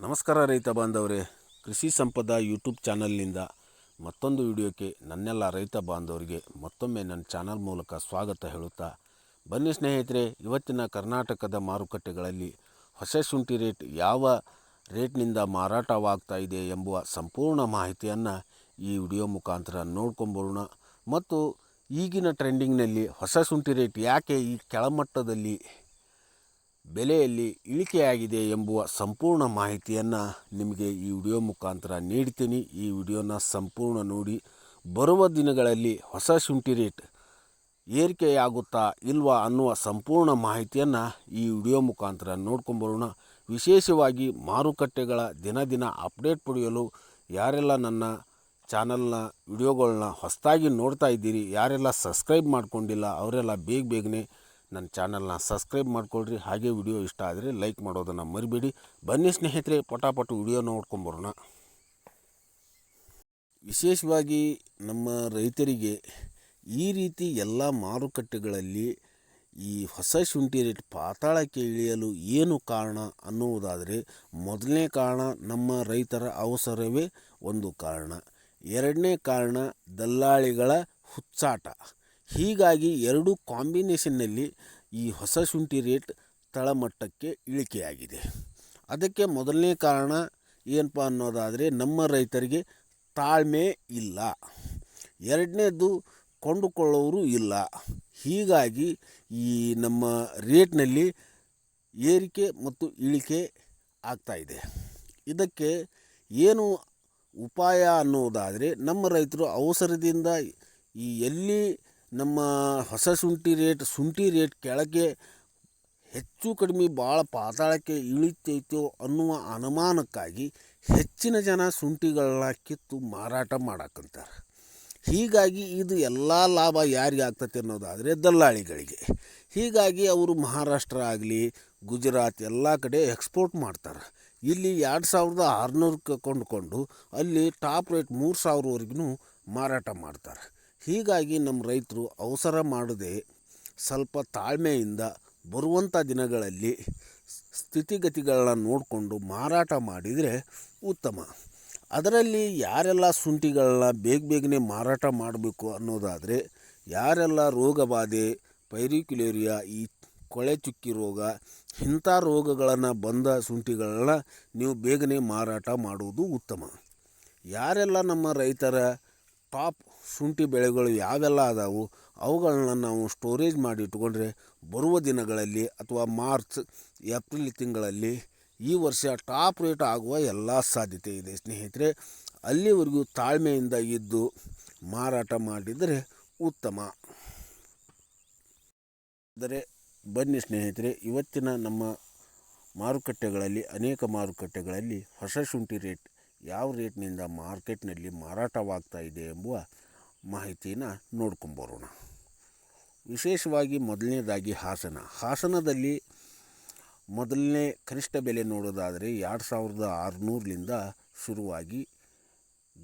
ನಮಸ್ಕಾರ ರೈತ ಬಾಂಧವರೇ. ಕೃಷಿ ಸಂಪದ ಯೂಟ್ಯೂಬ್ ಚಾನಲ್ನಿಂದ ಮತ್ತೊಂದು ವಿಡಿಯೋಕ್ಕೆ ನನ್ನೆಲ್ಲ ರೈತ ಬಾಂಧವರಿಗೆ ಮತ್ತೊಮ್ಮೆ ನನ್ನ ಚಾನಲ್ ಮೂಲಕ ಸ್ವಾಗತ ಹೇಳುತ್ತಾ, ಬನ್ನಿ ಸ್ನೇಹಿತರೆ, ಇವತ್ತಿನ ಕರ್ನಾಟಕದ ಮಾರುಕಟ್ಟೆಗಳಲ್ಲಿ ಹೊಸ ಶುಂಠಿ ರೇಟ್ ಯಾವ ರೇಟ್ನಿಂದ ಮಾರಾಟವಾಗ್ತಾ ಇದೆ ಎಂಬುವ ಸಂಪೂರ್ಣ ಮಾಹಿತಿಯನ್ನು ಈ ವಿಡಿಯೋ ಮುಖಾಂತರ ನೋಡ್ಕೊಂಬರೋಣ. ಮತ್ತು ಈಗಿನ ಟ್ರೆಂಡಿಂಗ್ನಲ್ಲಿ ಹೊಸ ಶುಂಠಿ ರೇಟ್ ಯಾಕೆ ಈ ಕೆಳಮಟ್ಟದಲ್ಲಿ ಬೆಲೆಯಲ್ಲಿ ಇಳಿಕೆಯಾಗಿದೆ ಎಂಬುವ ಸಂಪೂರ್ಣ ಮಾಹಿತಿಯನ್ನು ನಿಮಗೆ ಈ ವಿಡಿಯೋ ಮುಖಾಂತರ ನೀಡ್ತೀನಿ. ಈ ವಿಡಿಯೋನ ಸಂಪೂರ್ಣ ನೋಡಿ, ಬರುವ ದಿನಗಳಲ್ಲಿ ಹೊಸ ಶುಂಠಿ ರೇಟ್ ಏರಿಕೆಯಾಗುತ್ತಾ ಇಲ್ವಾ ಅನ್ನುವ ಸಂಪೂರ್ಣ ಮಾಹಿತಿಯನ್ನು ಈ ವಿಡಿಯೋ ಮುಖಾಂತರ ನೋಡ್ಕೊಂಬರೋಣ. ವಿಶೇಷವಾಗಿ ಮಾರುಕಟ್ಟೆಗಳ ದಿನ ದಿನ ಅಪ್ಡೇಟ್ ಪಡೆಯಲು ಯಾರೆಲ್ಲ ನನ್ನ ಚಾನಲ್ನ ವಿಡಿಯೋಗಳನ್ನ ಹೊಸದಾಗಿ ನೋಡ್ತಾ ಇದ್ದೀರಿ, ಯಾರೆಲ್ಲ ಸಬ್ಸ್ಕ್ರೈಬ್ ಮಾಡಿಕೊಂಡಿಲ್ಲ, ಅವರೆಲ್ಲ ಬೇಗ ಬೇಗನೆ ನನ್ನ ಚಾನಲ್ನ ಸಬ್ಸ್ಕ್ರೈಬ್ ಮಾಡ್ಕೊಳ್ರಿ. ಹಾಗೆ ವಿಡಿಯೋ ಇಷ್ಟ ಆದರೆ ಲೈಕ್ ಮಾಡೋದನ್ನು ಮರಿಬೇಡಿ. ಬನ್ನಿ ಸ್ನೇಹಿತರೆ, ಪಟಾಪಟು ವಿಡಿಯೋ ನೋಡ್ಕೊಂಬರೋಣ. ವಿಶೇಷವಾಗಿ ನಮ್ಮ ರೈತರಿಗೆ ಈ ರೀತಿ ಎಲ್ಲ ಮಾರುಕಟ್ಟೆಗಳಲ್ಲಿ ಈ ಹೊಸ ಶುಂಠಿ ರೇಟ್ ಪಾತಾಳಕ್ಕೆ ಇಳಿಯಲು ಏನು ಕಾರಣ ಅನ್ನುವುದಾದರೆ ಮೊದಲನೇ ಕಾರಣ ನಮ್ಮ ರೈತರ ಅವಸರವೇ ಒಂದು ಕಾರಣ. ಎರಡನೇ ಕಾರಣ ದಲ್ಲಾಳಿಗಳ ಹುಚ್ಚಾಟ. ಹೀಗಾಗಿ ಎರಡೂ ಕಾಂಬಿನೇಷನ್ನಲ್ಲಿ ಈ ಹೊಸ ಶುಂಠಿ ರೇಟ್ ತಳಮಟ್ಟಕ್ಕೆ ಇಳಿಕೆಯಾಗಿದೆ. ಅದಕ್ಕೆ ಮೊದಲನೇ ಕಾರಣ ಏನಪ್ಪ ಅನ್ನೋದಾದರೆ ನಮ್ಮ ರೈತರಿಗೆ ತಾಳ್ಮೆ ಇಲ್ಲ. ಎರಡನೇದು ಕೊಂಡುಕೊಳ್ಳೋರು ಇಲ್ಲ. ಹೀಗಾಗಿ ಈ ನಮ್ಮ ರೇಟ್ನಲ್ಲಿ ಏರಿಕೆ ಮತ್ತು ಇಳಿಕೆ ಆಗ್ತಾ ಇದೆ. ಇದಕ್ಕೆ ಏನು ಉಪಾಯ ಅನ್ನೋದಾದರೆ ನಮ್ಮ ರೈತರು ಅವಸರದಿಂದ ಈ ಎಲ್ಲಿ ನಮ್ಮ ಹೊಸ ಶುಂಠಿ ರೇಟ್ ಶುಂಠಿ ರೇಟ್ ಕೆಳಗೆ ಹೆಚ್ಚು ಕಡಿಮೆ ಭಾಳ ಪಾತಾಳಕ್ಕೆ ಇಳಿತೈತೋ ಅನ್ನುವ ಅನುಮಾನಕ್ಕಾಗಿ ಹೆಚ್ಚಿನ ಜನ ಶುಂಠಿಗಳನ್ನ ಕಿತ್ತು ಮಾರಾಟ ಮಾಡಕ್ಕಂತಾರೆ ಹೀಗಾಗಿ ಇದು ಎಲ್ಲ ಲಾಭ ಯಾರಿಗೆ ಆಗ್ತತೆ ಅನ್ನೋದಾದರೆ ದಲ್ಲಾಳಿಗಳಿಗೆ. ಹೀಗಾಗಿ ಅವರು ಮಹಾರಾಷ್ಟ್ರ ಆಗಲಿ, ಗುಜರಾತ್ ಎಲ್ಲ ಕಡೆ ಎಕ್ಸ್ಪೋರ್ಟ್ ಮಾಡ್ತಾರೆ. ಇಲ್ಲಿ ಎರಡು ಸಾವಿರದ ಆರುನೂರಕ್ಕೆ ಕೊಂಡುಕೊಂಡು ಅಲ್ಲಿ ಟಾಪ್ ರೇಟ್ ಮೂರು ಸಾವಿರವರೆಗೂ ಮಾರಾಟ ಮಾಡ್ತಾರೆ. ಹೀಗಾಗಿ ನಮ್ಮ ರೈತರು ಅವಸರ ಮಾಡದೆ ಸ್ವಲ್ಪ ತಾಳ್ಮೆಯಿಂದ ಬರುವಂಥ ದಿನಗಳಲ್ಲಿ ಸ್ಥಿತಿಗತಿಗಳನ್ನ ನೋಡಿಕೊಂಡು ಮಾರಾಟ ಮಾಡಿದರೆ ಉತ್ತಮ. ಅದರಲ್ಲಿ ಯಾರೆಲ್ಲ ಶುಂಠಿಗಳನ್ನ ಬೇಗ ಬೇಗನೆ ಮಾರಾಟ ಮಾಡಬೇಕು ಅನ್ನೋದಾದರೆ ಯಾರೆಲ್ಲ ರೋಗಬಾಧೆ, ಪೈರಿಕ್ಯುಲೇರಿಯಾ, ಈ ಕೊಳೆ ಚುಕ್ಕಿ ರೋಗ, ಇಂಥ ರೋಗಗಳನ್ನು ಬಂದ ಶುಂಠಿಗಳನ್ನ ನೀವು ಬೇಗನೆ ಮಾರಾಟ ಮಾಡುವುದು ಉತ್ತಮ. ಯಾರೆಲ್ಲ ನಮ್ಮ ರೈತರ ಟಾಪ್ ಶುಂಠಿ ಬೆಳೆಗಳು ಯಾವೆಲ್ಲ ಅದಾವು ಅವುಗಳನ್ನ ನಾವು ಸ್ಟೋರೇಜ್ ಮಾಡಿ ಇಟ್ಕೊಂಡ್ರೆ ಬರುವ ದಿನಗಳಲ್ಲಿ ಅಥವಾ ಮಾರ್ಚ್, ಏಪ್ರಿಲ್ ತಿಂಗಳಲ್ಲಿ ಈ ವರ್ಷ ಟಾಪ್ ರೇಟ್ ಆಗುವ ಎಲ್ಲ ಸಾಧ್ಯತೆ ಇದೆ. ಸ್ನೇಹಿತರೆ, ಅಲ್ಲಿವರೆಗೂ ತಾಳ್ಮೆಯಿಂದ ಇದ್ದು ಮಾರಾಟ ಮಾಡಿದರೆ ಉತ್ತಮ. ಆದರೆ ಬನ್ನಿ ಸ್ನೇಹಿತರೆ, ಇವತ್ತಿನ ನಮ್ಮ ಮಾರುಕಟ್ಟೆಗಳಲ್ಲಿ, ಅನೇಕ ಮಾರುಕಟ್ಟೆಗಳಲ್ಲಿ ಹೊಸ ಶುಂಠಿ ರೇಟ್ ಯಾವ ರೇಟ್ನಿಂದ ಮಾರ್ಕೆಟ್ನಲ್ಲಿ ಮಾರಾಟವಾಗ್ತಾ ಇದೆ ಎಂಬುವ ಮಾಹಿತಿನ ನೋಡ್ಕೊಂಬರೋಣ ವಿಶೇಷವಾಗಿ ಮೊದಲನೇದಾಗಿ ಹಾಸನ. ಹಾಸನದಲ್ಲಿ ಮೊದಲನೇ ಕನಿಷ್ಠ ಬೆಲೆ ನೋಡೋದಾದರೆ ಎರಡು ಸಾವಿರದ ಆರುನೂರಲಿಂದ ಶುರುವಾಗಿ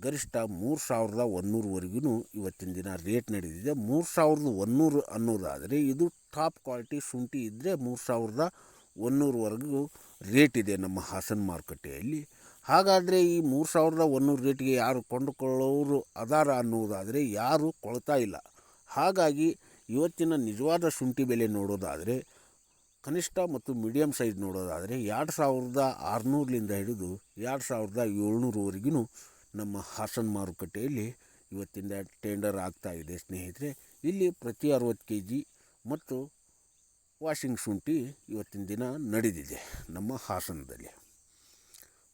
ಗರಿಷ್ಠ ಮೂರು ಸಾವಿರದ ಒನ್ನೂರವರೆಗೂ ಇವತ್ತಿನ ದಿನ ರೇಟ್ ನಡೆದಿದೆ. ಮೂರು ಸಾವಿರದ ಒನ್ನೂರು ಅನ್ನೋದಾದರೆ ಇದು ಟಾಪ್ ಕ್ವಾಲಿಟಿ ಶುಂಠಿ ಇದ್ದರೆ ಮೂರು ಸಾವಿರದ ಒನ್ನೂರವರೆಗೂ ರೇಟ್ ಇದೆ ನಮ್ಮ ಹಾಸನ ಮಾರುಕಟ್ಟೆಯಲ್ಲಿ. ಹಾಗಾದರೆ ಈ ಮೂರು ಸಾವಿರದ ಒನ್ನೂರು ರೇಟ್ಗೆ ಯಾರು ಕೊಂಡುಕೊಳ್ಳೋರು ಅದಾರ ಅನ್ನುವುದಾದರೆ ಯಾರು ಕೊಳ್ತಾ ಇಲ್ಲ. ಹಾಗಾಗಿ ಇವತ್ತಿನ ನಿಜವಾದ ಶುಂಠಿ ಬೆಲೆ ನೋಡೋದಾದರೆ, ಕನಿಷ್ಠ ಮತ್ತು ಮೀಡಿಯಮ್ ಸೈಜ್ ನೋಡೋದಾದರೆ ಎರಡು ಸಾವಿರದ ಆರುನೂರಲಿಂದ ಹಿಡಿದು ಎರಡು ಸಾವಿರದ ಏಳ್ನೂರವರೆಗೂ ನಮ್ಮ ಹಾಸನ ಮಾರುಕಟ್ಟೆಯಲ್ಲಿ ಇವತ್ತಿಂದ ಟೆಂಡರ್ ಆಗ್ತಾ ಇದೆ ಸ್ನೇಹಿತರೆ. ಇಲ್ಲಿ ಪ್ರತಿ ಅರವತ್ತು ಕೆ ಜಿ ಮತ್ತು ವಾಷಿಂಗ್ ಶುಂಠಿ ಇವತ್ತಿನ ದಿನ ನಡೆದಿದೆ ನಮ್ಮ ಹಾಸನದಲ್ಲಿ.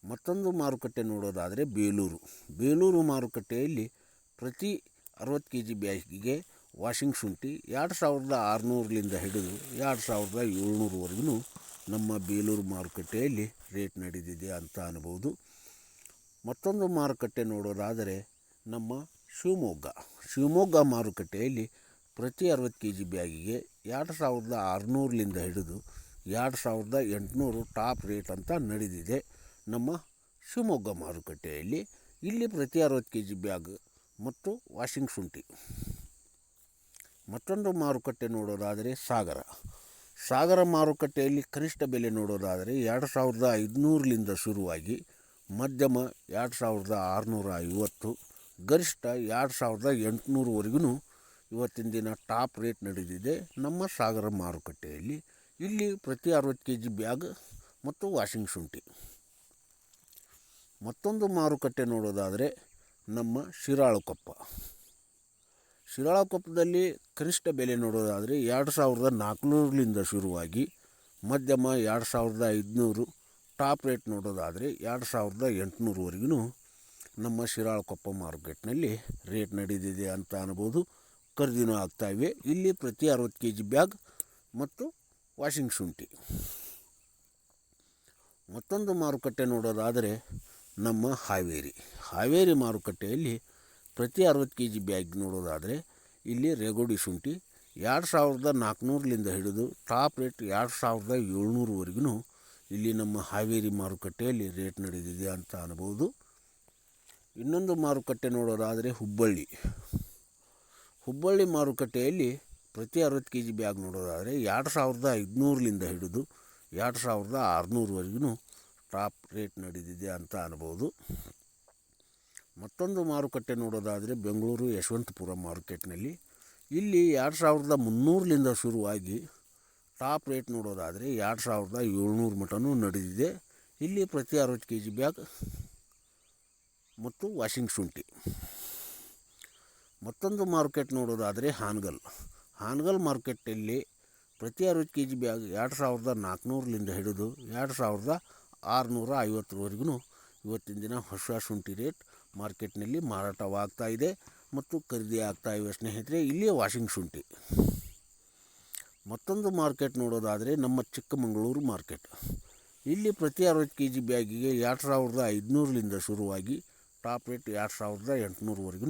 ಮತ್ತೊಂದು ಮಾರುಕಟ್ಟೆ ನೋಡೋದಾದರೆ ಬೇಲೂರು. ಬೇಲೂರು ಮಾರುಕಟ್ಟೆಯಲ್ಲಿ ಪ್ರತಿ ಅರವತ್ತು ಕೆ ಜಿ ಬ್ಯಾಗಿಗೆ ವಾಷಿಂಗ್ ಶುಂಠಿ ಎರಡು ಸಾವಿರದ ಆರುನೂರಲಿಂದ ಹಿಡಿದು ಎರಡು ಸಾವಿರದ ಏಳ್ನೂರವರೆಗೂ ನಮ್ಮ ಬೇಲೂರು ಮಾರುಕಟ್ಟೆಯಲ್ಲಿ ರೇಟ್ ನಡೆದಿದೆ ಅಂತ ಅನ್ಬೋದು. ಮತ್ತೊಂದು ಮಾರುಕಟ್ಟೆ ನೋಡೋದಾದರೆ ನಮ್ಮ ಶಿವಮೊಗ್ಗ. ಶಿವಮೊಗ್ಗ ಮಾರುಕಟ್ಟೆಯಲ್ಲಿ ಪ್ರತಿ ಅರವತ್ತು ಕೆ ಜಿ ಬ್ಯಾಗಿಗೆ ಎರಡು ಸಾವಿರದ ಆರುನೂರಲಿಂದ ಹಿಡಿದು ಎರಡು ಸಾವಿರದ ಎಂಟುನೂರು ಟಾಪ್ ರೇಟ್ ಅಂತ ನಡೆದಿದೆ. ನಮ್ಮ ಶಿವಮೊಗ್ಗ ಮಾರುಕಟ್ಟೆಯಲ್ಲಿ ಇಲ್ಲಿ ಪ್ರತಿ ಅರವತ್ತು ಕೆ ಜಿ ಬ್ಯಾಗ್ ಮತ್ತು ವಾಷಿಂಗ್ ಶುಂಠಿ. ಮತ್ತೊಂದು ಮಾರುಕಟ್ಟೆ ನೋಡೋದಾದರೆ ಸಾಗರ. ಸಾಗರ ಮಾರುಕಟ್ಟೆಯಲ್ಲಿ ಕನಿಷ್ಠ ಬೆಲೆ ನೋಡೋದಾದರೆ ಎರಡು ಸಾವಿರದ ಐದುನೂರಲಿಂದ ಶುರುವಾಗಿ ಮಧ್ಯಮ ಎರಡು ಸಾವಿರದ ಆರುನೂರ ಐವತ್ತು, ಗರಿಷ್ಠ ಎರಡು ಸಾವಿರದ ಎಂಟುನೂರವರೆಗೂ ಇವತ್ತಿನ ದಿನ ಟಾಪ್ ರೇಟ್ ನಡೆದಿದೆ ನಮ್ಮ ಸಾಗರ ಮಾರುಕಟ್ಟೆಯಲ್ಲಿ. ಇಲ್ಲಿ ಪ್ರತಿ ಅರವತ್ತು ಕೆ ಜಿ ಬ್ಯಾಗ್ ಮತ್ತು ವಾಷಿಂಗ್ ಶುಂಠಿ. ಮತ್ತೊಂದು ಮಾರುಕಟ್ಟೆ ನೋಡೋದಾದರೆ ನಮ್ಮ ಶಿರಾಳಕೊಪ್ಪ. ಶಿರಾಳಕೊಪ್ಪದಲ್ಲಿ ಕನಿಷ್ಠ ಬೆಲೆ ನೋಡೋದಾದರೆ ಎರಡು ಸಾವಿರದ ನಾಲ್ಕುನೂರಲಿಂದ ಶುರುವಾಗಿ ಮಧ್ಯಮ ಎರಡು ಸಾವಿರದ ಐದುನೂರು, ಟಾಪ್ ರೇಟ್ ನೋಡೋದಾದರೆ ಎರಡು ಸಾವಿರದ ಎಂಟುನೂರವರೆಗೂ ನಮ್ಮ ಶಿರಾಳಕೊಪ್ಪ ಮಾರ್ಕೆಟ್ನಲ್ಲಿ ರೇಟ್ ನಡೆದಿದೆ ಅಂತ ಅನ್ಬೋದು. ಖರೀದಿನೂ ಆಗ್ತಾಯಿವೆ ಇಲ್ಲಿ ಪ್ರತಿ ಅರವತ್ತು ಕೆ ಜಿ ಬ್ಯಾಗ್ ಮತ್ತು ವಾಷಿಂಗ್ ಶುಂಠಿ. ಮತ್ತೊಂದು ಮಾರುಕಟ್ಟೆ ನೋಡೋದಾದರೆ ನಮ್ಮ ಹಾವೇರಿ. ಹಾವೇರಿ ಮಾರುಕಟ್ಟೆಯಲ್ಲಿ ಪ್ರತಿ ಅರವತ್ತು ಕೆ ಜಿ ಬ್ಯಾಗ್ ನೋಡೋದಾದರೆ ಇಲ್ಲಿ ರೇಗೋಡಿ ಶುಂಠಿ ಎರಡು ಸಾವಿರದ ನಾಲ್ಕುನೂರಲಿಂದ ಹಿಡಿದು ಟಾಪ್ ರೇಟ್ ಎರಡು ಸಾವಿರದ ಏಳ್ನೂರವರೆಗೂ ಇಲ್ಲಿ ನಮ್ಮ ಹಾವೇರಿ ಮಾರುಕಟ್ಟೆಯಲ್ಲಿ ರೇಟ್ ನಡೆದಿದೆ ಅಂತ ಅನ್ಬೋದು. ಇನ್ನೊಂದು ಮಾರುಕಟ್ಟೆ ನೋಡೋದಾದರೆ ಹುಬ್ಬಳ್ಳಿ. ಹುಬ್ಬಳ್ಳಿ ಮಾರುಕಟ್ಟೆಯಲ್ಲಿ ಪ್ರತಿ ಅರವತ್ತು ಕೆ ಜಿ ಬ್ಯಾಗ್ ನೋಡೋದಾದರೆ ಎರಡು ಸಾವಿರದ ಐದುನೂರಲಿಂದ ಹಿಡಿದು ಎರಡು ಸಾವಿರದ ಆರುನೂರವರೆಗೂ ಟಾಪ್ ರೇಟ್ ನಡೆದಿದೆ ಅಂತ ಅನ್ಬೋದು. ಮತ್ತೊಂದು ಮಾರುಕಟ್ಟೆ ನೋಡೋದಾದರೆ ಬೆಂಗಳೂರು ಯಶವಂತಪುರ ಮಾರ್ಕೆಟ್ನಲ್ಲಿ ಇಲ್ಲಿ ಎರಡು ಸಾವಿರದ ಮುನ್ನೂರಲಿಂದ ಶುರುವಾಗಿ ಟಾಪ್ ರೇಟ್ ನೋಡೋದಾದರೆ ಎರಡು ಸಾವಿರದ ಏಳ್ನೂರು ಮಟನೂ ನಡೆದಿದೆ ಇಲ್ಲಿ ಪ್ರತಿ ಅರವತ್ತು ಕೆ ಜಿ ಬ್ಯಾಗ್ ಮತ್ತು ವಾಷಿಂಗ್ ಶುಂಠಿ. ಮತ್ತೊಂದು ಮಾರ್ಕೆಟ್ ನೋಡೋದಾದರೆ ಹಾನಗಲ್. ಹಾನಗಲ್ ಮಾರ್ಕೆಟಲ್ಲಿ ಪ್ರತಿ ಅರವತ್ತು ಕೆ ಜಿ ಬ್ಯಾಗ್ ಎರಡು ಸಾವಿರದ ನಾಲ್ಕುನೂರಲಿಂದ ಹಿಡಿದು ಎರಡು ಸಾವಿರದ ಆರುನೂರ ಐವತ್ತರವರೆಗೂ ಇವತ್ತಿನ ದಿನ ಹೊಸ ಶುಂಠಿ ರೇಟ್ ಮಾರ್ಕೆಟ್ನಲ್ಲಿ ಮಾರಾಟವಾಗ್ತಾ ಇದೆ ಮತ್ತು ಖರೀದಿ ಆಗ್ತಾ ಇವೆ ಸ್ನೇಹಿತರೆ, ಇಲ್ಲಿಯೇ ವಾಷಿಂಗ್ ಶುಂಠಿ. ಮತ್ತೊಂದು ಮಾರ್ಕೆಟ್ ನೋಡೋದಾದರೆ ನಮ್ಮ ಚಿಕ್ಕಮಗಳೂರು ಮಾರ್ಕೆಟ್. ಇಲ್ಲಿ ಪ್ರತಿ ಅರವತ್ತು ಕೆ ಜಿ ಬ್ಯಾಗಿಗೆ ಎರಡು ಸಾವಿರದ ಐದುನೂರಲಿಂದ ಶುರುವಾಗಿ ಟಾಪ್ ರೇಟ್ ಎರಡು ಸಾವಿರದ ಎಂಟುನೂರವರೆಗೂ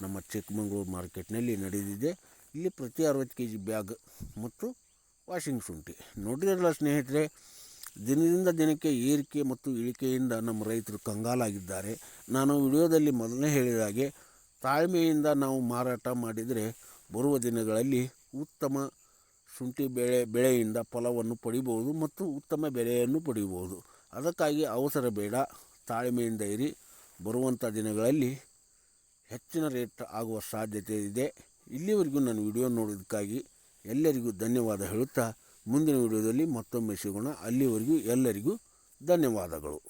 ನಮ್ಮ ಚಿಕ್ಕಮಗಳೂರು ಮಾರ್ಕೆಟ್ನಲ್ಲಿ ನಡೆದಿದೆ. ಇಲ್ಲಿ ಪ್ರತಿ ಅರವತ್ತು ಕೆ ಜಿ ಬ್ಯಾಗ್ ಮತ್ತು ವಾಷಿಂಗ್ ಶುಂಠಿ. ನೋಡಿರಲ್ಲ ಸ್ನೇಹಿತರೆ ದಿನದಿಂದ ದಿನಕ್ಕೆ ಏರಿಕೆ ಮತ್ತು ಇಳಿಕೆಯಿಂದ ನಮ್ಮ ರೈತರು ಕಂಗಾಲಾಗಿದ್ದಾರೆ. ನಾನು ವಿಡಿಯೋದಲ್ಲಿ ಮೊದಲನೇ ಹೇಳಿದ ಹಾಗೆ, ತಾಳ್ಮೆಯಿಂದ ನಾವು ಮಾರಾಟ ಮಾಡಿದರೆ ಬರುವ ದಿನಗಳಲ್ಲಿ ಉತ್ತಮ ಶುಂಠಿ ಬೆಳೆ, ಬೆಳೆಯಿಂದ ಫಲವನ್ನು ಪಡಿಬೋದು ಮತ್ತು ಉತ್ತಮ ಬೆಲೆಯನ್ನು ಪಡಿಬೋದು ಅದಕ್ಕಾಗಿ ಅವಸರ ಬೇಡ, ತಾಳ್ಮೆಯಿಂದ ಇರಿ. ಬರುವಂಥ ದಿನಗಳಲ್ಲಿ ಹೆಚ್ಚಿನ ರೇಟ್ ಆಗುವ ಸಾಧ್ಯತೆ ಇದೆ. ಇಲ್ಲಿವರೆಗೂ ನಾನು ವಿಡಿಯೋ ನೋಡೋದಕ್ಕಾಗಿ ಎಲ್ಲರಿಗೂ ಧನ್ಯವಾದ ಹೇಳುತ್ತಾ ಮುಂದಿನ ವಿಡಿಯೋದಲ್ಲಿ ಮತ್ತೊಮ್ಮೆ ಸಿಗೋಣ. ಅಲ್ಲಿವರೆಗೂ ಎಲ್ಲರಿಗೂ ಧನ್ಯವಾದಗಳು.